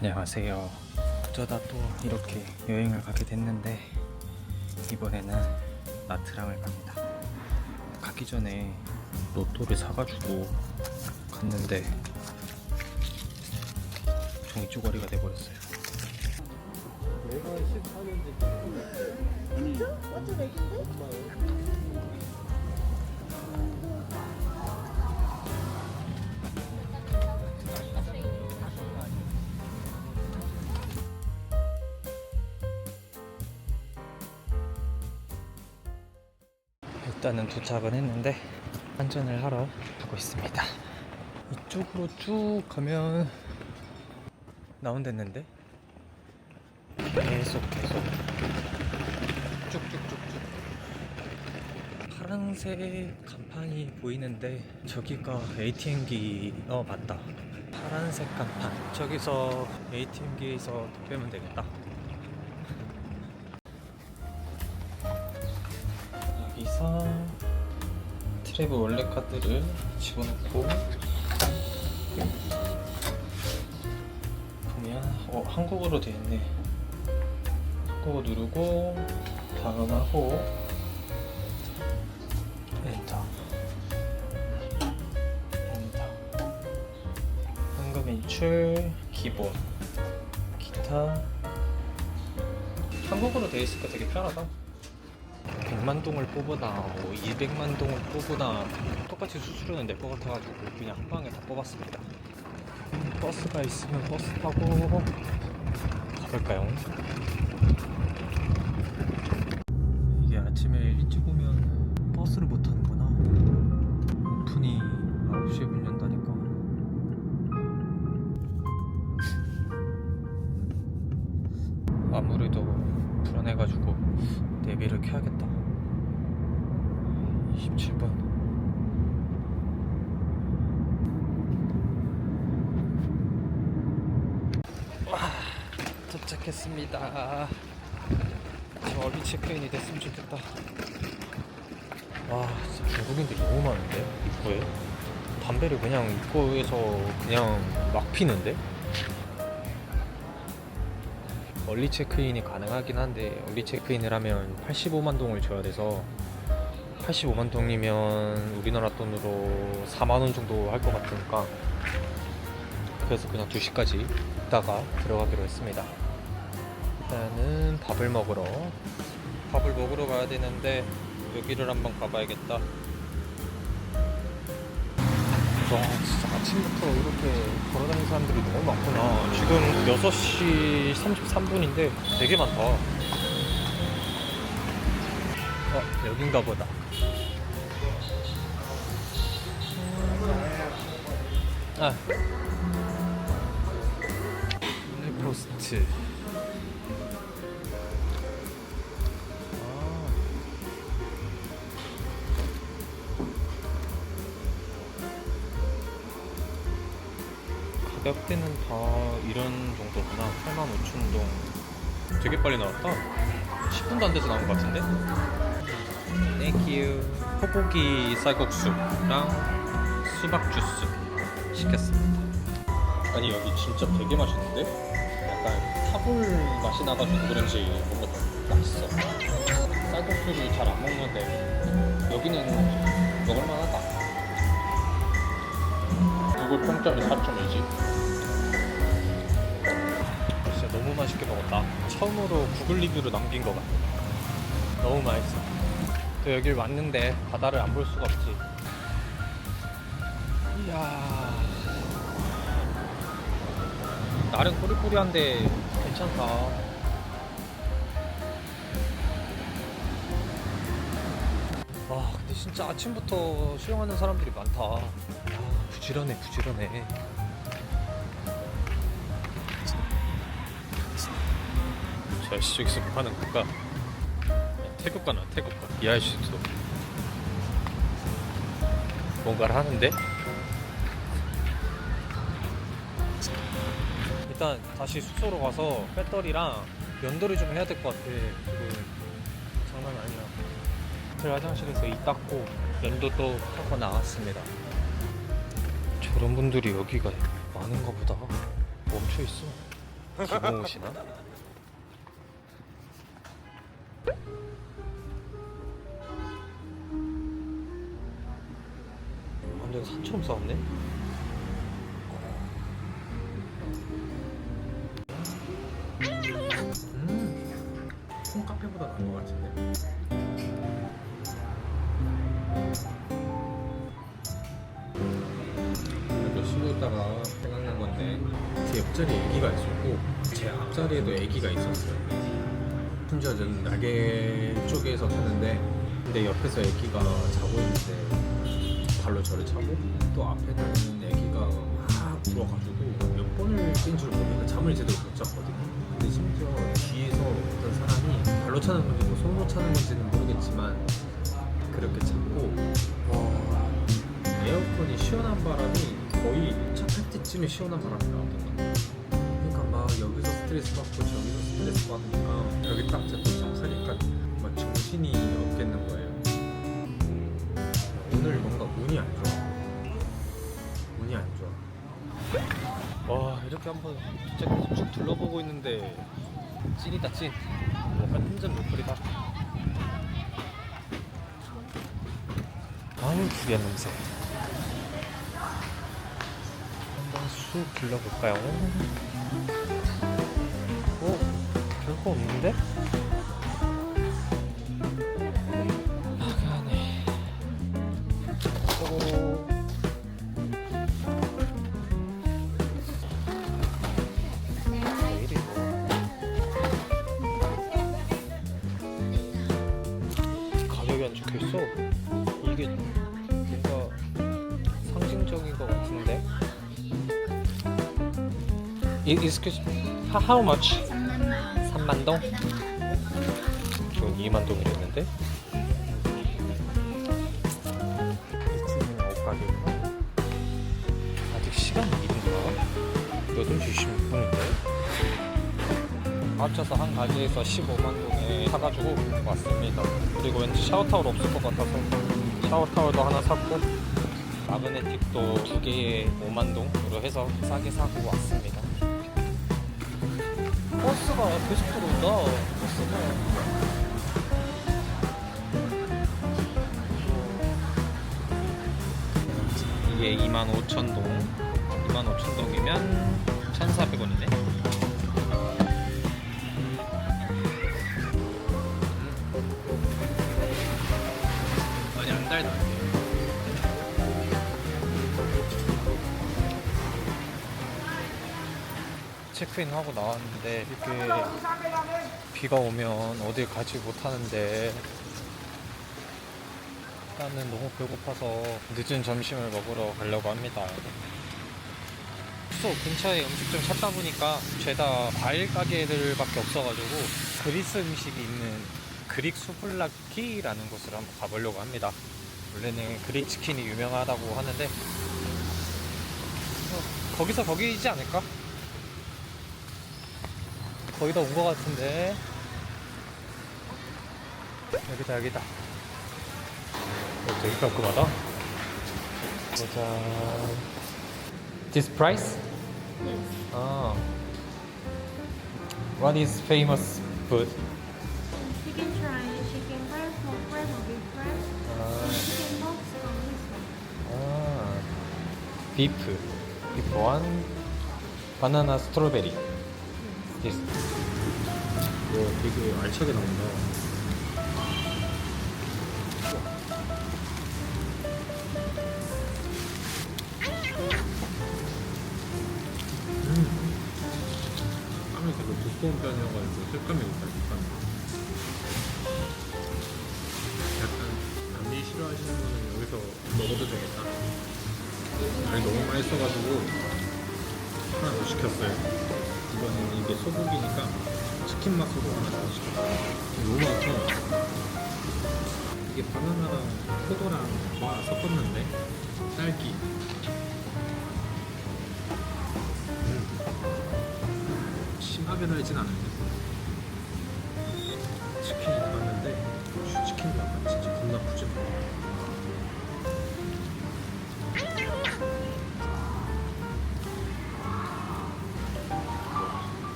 안녕하세요. 어쩌다 또 이렇게 여행을 가게 됐는데 이번에는 나트랑을 갑니다. 가기 전에 로또를 사가지고 갔는데 종이 쪼가리가 돼버렸어요. 일단은 도착은 했는데 환전을 하러 가고 있습니다. 이쪽으로 쭉 가면 나온댔는데? 계속 계속. 쭉쭉쭉쭉. 파란색 간판이 보이는데 저기가 ATM기 어 맞다. 파란색 간판. 저기서 ATM기에서 돈 빼면 되겠다 여기서 트래블 원래 카드를 집어넣고. 보면 어 한국어로 되어 있네. 한국어 누르고 발언하고. 엔터. 엔터. 현금 인출 기본. 기타. 한국어로 되어 있으니까 되게 편하다 100만 동을 뽑으나 뭐 200만 동을 뽑으나 똑같이 수수료는 낼 것 같아가지고 그냥 한 방에 다 뽑았습니다. 버스가 있으면 버스 타고 가볼까요? 이게 아침에 일찍 오면 버스를 못 타는구나. 오픈이 9시에 문 연다니까. 아무래도 불안해가지고 내비를 켜야겠다. 27번. 와, 도착했습니다. 저 어리 체크인이 됐으면 좋겠다. 와, 진짜 중국인들이 너무 많은데? 왜? 담배를 그냥 입구에서 그냥 막 피는데? 얼리 체크인이 가능하긴 한데 얼리 체크인을 하면 85만 동을 줘야 돼서 85만 동이면 우리나라 돈으로 4만 원 정도 할 것 같으니까 그래서 그냥 2시까지 있다가 들어가기로 했습니다. 일단은 밥을 먹으러 밥을 먹으러 가야 되는데 여기를 한번 가봐야겠다. 와 진짜 아침부터 이렇게 걸어다니는 사람들이 너무 많구나 지금 6시 33분인데 되게 많다 어 여긴가 보다 아. 레포스트. 아. 가격대는 다 이런 정도구나. 85,000동. 되게 빨리 나왔다? 10분도 안 돼서 나온 것 같은데? 땡큐 소고기 쌀국수랑 수박 주스 시켰습니다 아니 여기 진짜 되게 맛있는데? 약간 사골 맛이 나가지고 그런지 뭔가 좀 맛있어 쌀국수를 잘 안 먹는데 여기는 먹을만하다 구글 평점이 4점이지. 진짜 너무 맛있게 먹었다. 처음으로 구글 리뷰로 남긴 것 같아. 너무 맛있어. 또 여길 왔는데 바다를 안 볼 수가 없지. 이야. 나름 꾸리꾸리한데 괜찮다. 와, 근데 진짜 아침부터 수영하는 사람들이 많다. 아, 부지런해, 부지런해. 저 아저씨 저기서 뭐 하는 걸까? 태국 가나 태국 가. 이 아저씨도 뭔가를 하는데? 일단 다시 숙소로 가서 배터리랑 연도를 좀 해야 될 것 같아. 지금 장난 아니야. 호텔 화장실에서 이 닦고 연도도 하고 나왔습니다. 저런 분들이 여기가 많은가 보다. 멈춰 있어. 기본 옷이나? 완전 산처럼 싸웠네? 콩카페보다 나은 것 같은데. 그래도 쉬고 있다가 생각난 건데 제 옆자리에 애기가 있었고 제 앞자리에도 애기가 있었어요. 심지어 저는 날개 쪽에서 탔는데 근데 옆에서 애기가 자고 있는데 발로 저를 차고 또 앞에는 애기가 막 울어가지고 몇 번을 깬줄 모르겠는데 잠을 제대로 못 잤거든요. 근데 심지어 뒤에서 어떤 사람이 발로 차는 건지 뭐 손으로 차는 건지는 모르겠지만 그렇게 찾고 와 에어컨이 시원한 바람이 거의 차탈 때쯤에 시원한 바람이 나왔던 것 같아요. 그러니까 막 여기서 스트레스 받고 저기서 스트레스 받으니까 여기 딱 잡고 잠하니까 막 정신이 없겠는 거예요. 오늘 뭔가 운이 안 좋아. 운이 안 좋아. 와 이렇게 한번 진짜 쭉 둘러보고 있는데 찐이다 찐 흰전 로컬이다 아유 두리안 냄새 한번 쑥 둘러볼까요? 어? 별거 없는데? Excuse how, much? 3만 동? 저 2만 동이랬는데? 아직 시간이 이른가? 8시 16분인데 합쳐서 한 가지에서 15만 동에 사가지고 왔습니다. 그리고 왠지 샤워타월 없을 것 같아서 샤워타월도 하나 샀고 마그네틱도 두 개에 5만 동으로 해서 싸게 사고 왔습니다. 버스가 계속 들어온다. 버스가. 이게 25,000동. 25,000동이면 1,400원이네. 체크인 하고 나왔는데 이렇게 비가 오면 어딜 가지 못하는데 일단은 너무 배고파서 늦은 점심을 먹으러 가려고 합니다. 숙소 근처에 음식점 찾다 보니까 죄다 과일 가게들밖에 없어가지고 그리스 음식이 있는 그릭 수블라키라는 곳을 한번 가보려고 합니다. 원래는 그릭 치킨이 유명하다고 하는데 어, 거기서 거기이지 않을까? 거의 다 온 것 같은데 여기다 여기다 어, 되게 깔끔하다 보자 This price? 아 What is famous food? Chicken try, chicken breast, pork breast, or beef breast. 아, Chicken box from this one. 아 비프 비프 원 바나나 스트로베리 와 되게 알차게 나온다. 음. 빵이 되게 두꺼운 편이어가지고 색감이 있다. 약간 단미 싫어하시는 분은 여기서 먹어도 되겠다. 아니 너무 맛있어가지고 하나 더 시켰어요. 이거는 이게 소고기니까 치킨 맛으로 하나 더 시켰어요. 너무 많고 이게 바나나랑 포도랑 다 섞었는데 딸기 음. 심하게 달진 않은데 치킨이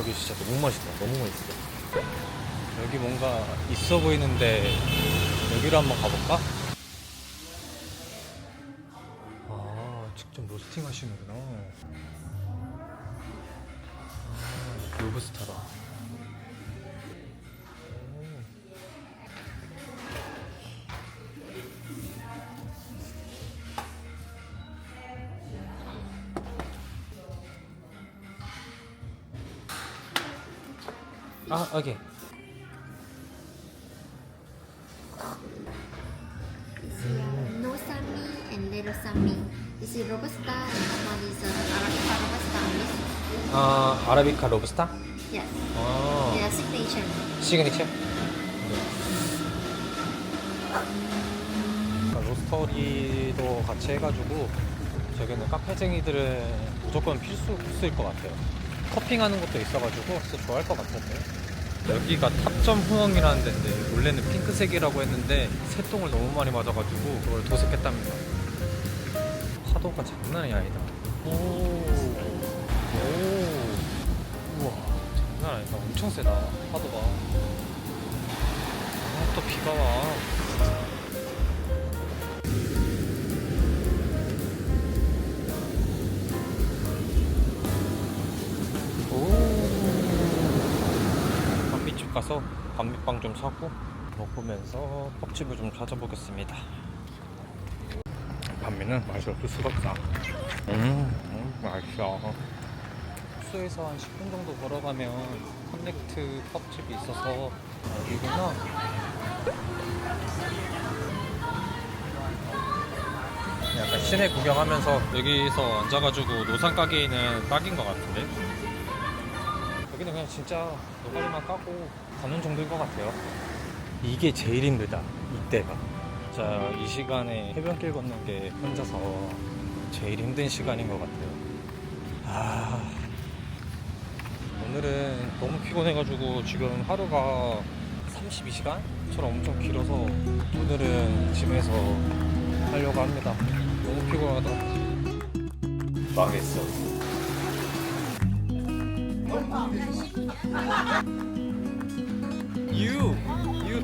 여기 진짜 너무 맛있다. 너무 맛있어. 여기 뭔가 있어 보이는데 여기로 한번 가볼까? 아 직접 로스팅 하시는구나 아 오케이 no sami and little sami. This is robusta and one is uh, arabica robusta mix. 아 아라비카 로브스타? Yes, 아 they are signature. 시그니처? 로스터리도 같이 해가지고 저기는 카페쟁이들은 무조건 필수 코스일 것 같아요. 커핑하는 것도 있어가지고 진짜 좋아할 것 같은데. 여기가 탑점 후엉이라는 데인데 원래는 핑크색이라고 했는데 새똥을 너무 많이 맞아가지고 그걸 도색했답니다. 파도가 장난이 아니다. 오, 오, 우와, 장난 아니다. 엄청 세다 파도가. 아, 또 비가 와. 집 가서 반미빵 좀 사고 먹으면서 펍집을 좀 찾아보겠습니다. 반미는 맛이 없을 수가 없다. 음, 음 맛있어. 숙소에서 한 10분 정도 걸어가면 커넥트 펍집이 있어서 여기구나. 약간 시내 구경하면서 여기서 앉아가지고 노상 까기는 딱인 것 같은데 여기는 그냥 진짜 노가리만 까고 가는 정도인 것 같아요 이게 제일 힘들다 이때가 진짜 이 시간에 해변길 걷는 게 혼자서 제일 힘든 시간인 것 같아요 아 오늘은 너무 피곤해가지고 지금 하루가 32시간처럼 엄청 길어서 오늘은 집에서 하려고 합니다. 너무 피곤하다. 망했어. 유! 유!